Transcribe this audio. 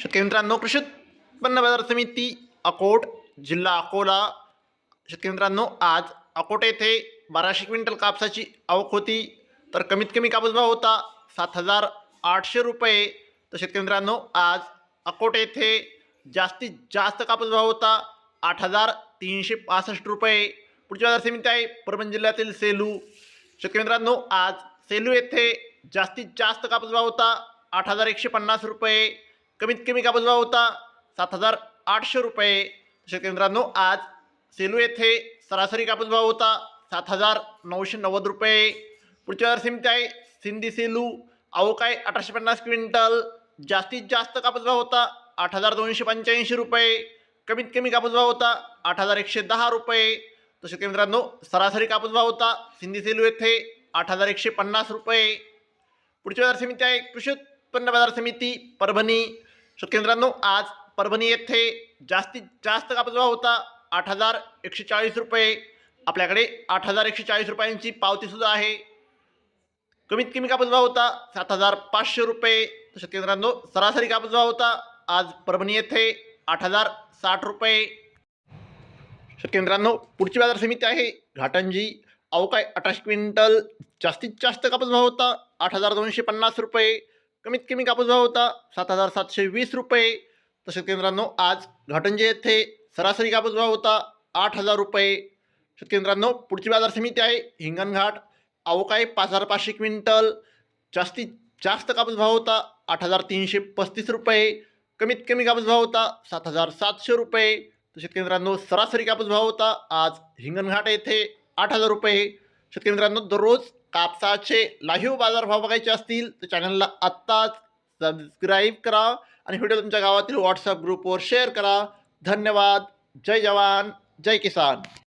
शेतकरी मित्रांनो कृषी उत्पन्न बाजार समिती अकोट जिल्हा अकोला. शेतकरी मित्रांनो आज अकोट येथे बाराशे क्विंटल कापसाची आवक होती. तर कमीत कमी कापूस भाव होता सात हजार आठशे रुपये. तर शेतकरी मित्रांनो आज अकोट येथे जास्तीत जास्त कापूस भाव होता आठ हजार तीनशे पासष्ट रुपये. पुढची बाजार समिती आहे परभणी जिल्ह्यातील सेलू. शेतकरी मित्रांनो आज सेलू येथे जास्तीत जास्त कापूस भाव होता आठ हजार एकशे पन्नास रुपये. कमीत कमी कापूस भाव होता? सात हजार आठशे रुपये. शेतकरी मित्रांनो आज सेलू येथे सरासरी कापूस भाव होता? सात हजार नऊशे नव्वद रुपये. पुढच्या बाजार समिती आहे सिंधी सेलू अवकाय अठराशे पन्नास क्विंटल. जास्तीत जास्त कापूस भाव होता? आठ हजार दोनशे पंच्याऐंशी रुपये. कमीत कमी कापूस भाव होता? आठ हजार एकशे दहा रुपये. तर शेतकरी मित्रांनो सरासरी कापूस भाव होता? सिंधी सेलू येथे आठ हजार एकशे पन्नास रुपये. पुढची बाजार समिती आहे कृषी उत्पन्न बाजार समिती परभणी. शेतकरी मित्रांनो आज परभणी येथे जास्तीत जास्त कापूस होता. आठ हजार एकशे चाळीस रुपये. आपल्याकडे आठ हजार एकशे चाळीस रुपयांची पावतीसुद्धा आहे. कमीत कमी कापूस होता सात हजार पाचशे रुपये. तर शेतकरी मित्रांनो सरासरी कापूस होता. आज परभणी येथे आठ हजार साठ रुपये. शेतकरी मित्रांनो पुढची बाजार समिती आहे. घाटंजी अवकाय अठराशे क्विंटल जास्तीत जास्त कापूस होता आठ हजार दोनशे पन्नास रुपये. कमीत कमी कापूस भाव होता सात हजार सातशे वीस रुपये. तसेच केंद्रांनो आज घाटंजी येथे सरासरी कापूस भाव होता आठ हजार रुपये. शेतकरी पुढची बाजार समिती आहे हिंगणघाट अवकाळी पाच हजार पाचशे क्विंटल. जास्तीत जास्त कापूस भाव होता आठ हजार तीनशे पस्तीस रुपये. कमीत कमी कापूस भाव होता सात हजार सातशे रुपये. तर केंद्रांनो सरासरी कापूस भाव होता आज हिंगणघाट येथे आठ हजार रुपये. शेतकेंद्रांनो दररोज कापसाचे लाईव्ह बाजारभाव बघायचे असतील तर चॅनलला आत्ताच सबस्क्राईब करा आणि व्हिडिओ तुमच्या गावातील व्हॉट्सअप ग्रुपवर शेअर करा. धन्यवाद. जय जवान. जय किसान.